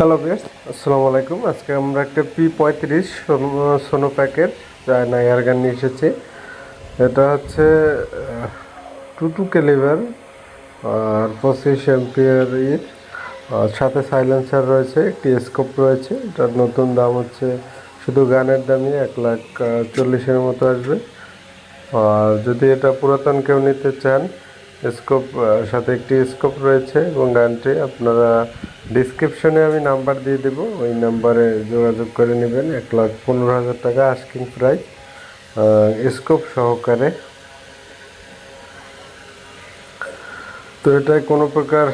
Hello base আসসালামু আলাইকুম আজকে আমরা একটা পি পঁয়ত্রিশ সোনো প্যাকেট চায়না এয়ারগান নিয়ে এসেছি। এটা হচ্ছে টু টু ক্যালিভার আর পঁচিশ এমপিয়ার আর সাথে সাইলেন্সার রয়েছে, একটি স্কোপ রয়েছে। এটার নতুন দাম হচ্ছে, শুধু গানের দামই এক লাখ চল্লিশের মতো আসবে। আর যদি এটা পুরাতন কেউ নিতে চান স্কোপ সাথে একটি স্কোপ রয়েছে এবং গানটি আপনারা ডিসক্রিপশনে আমি নাম্বার দিয়ে দেবো। ওই নাম্বারে যোগাযোগ করে নেবেন। এক লাখ পনেরো হাজার টাকা আস্কিং প্রাইস স্কোপ সহকারে। তো এটায় কোনো প্রকার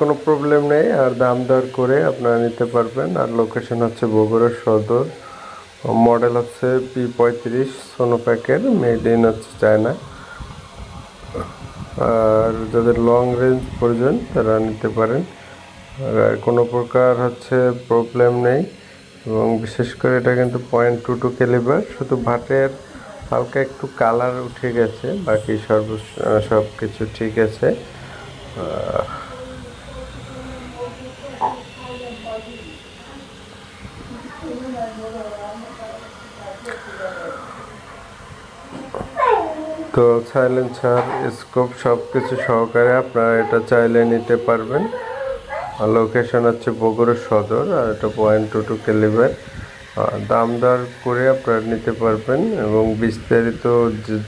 কোনো প্রবলেম নেই। আর দাম দর করে আপনারা নিতে পারবেন। আর লোকেশন হচ্ছে বগুড়া সদর। মডেল হচ্ছে পি পঁয়ত্রিশ সোনো প্যাকের মেড ইন হচ্ছে চায়না আর যাদের লং রেঞ্জ প্রয়োজন, তারা নিতে পারেন। কোনো প্রকার হচ্ছে প্রবলেম নেই এবং বিশেষ করে এটা কিন্তু পয়েন্ট টু টু ক্যালিবার শুধু ভাটের হালকা একটু কালার উঠে গেছে, বাকি সর্ব সব কিছু ঠিক আছে। তো সাইলেন্সার স্কোপ সব কিছু সহকারে আপনারা এটা চাইলে নিতে পারবেন। লোকেশন হচ্ছে বগুড়া সদর, আর এটা পয়েন্ট টু টু ক্যালিবার দাম দর করে আপনারা নিতে পারবেন এবং বিস্তারিত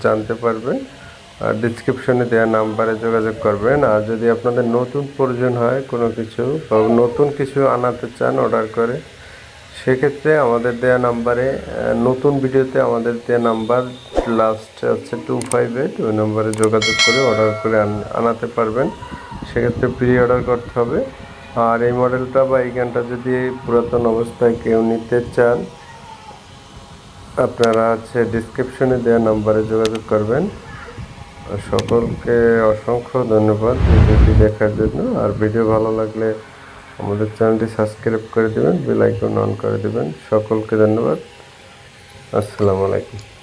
জানতে পারবেন। আর ডিসক্রিপশনে দেওয়া নাম্বারে যোগাযোগ করবেন। আর যদি আপনাদের নতুন প্রয়োজন হয় কোনো কিছু বা নতুন কিছু আনাতে চান অর্ডার করে, সেক্ষেত্রে আমাদের দেওয়া নাম্বারে নতুন ভিডিওতে আমাদের দেওয়া নাম্বার লাস্ট হচ্ছে টু ফাইভ এইট ওই নাম্বারে যোগাযোগ করে অর্ডার করে আনাতে পারবেন। সেক্ষেত্রে প্রি অর্ডার করতে হবে। আর এই মডেলটা বা এই গানটা যদি পুরাতন অবস্থায় কেউ নিতে চান, আপনারা হচ্ছে ডিসক্রিপশনে দেওয়া নাম্বারে যোগাযোগ করবেন। সকলকে অসংখ্য ধন্যবাদ ভিডিওটি দেখার জন্য। আর ভিডিও ভালো লাগলে আমাদের চ্যানেলটি সাবস্ক্রাইব করে দেবেন বেল আইকন অন করে দেবেন। সকলকে ধন্যবাদ। আসসালামু আলাইকুম।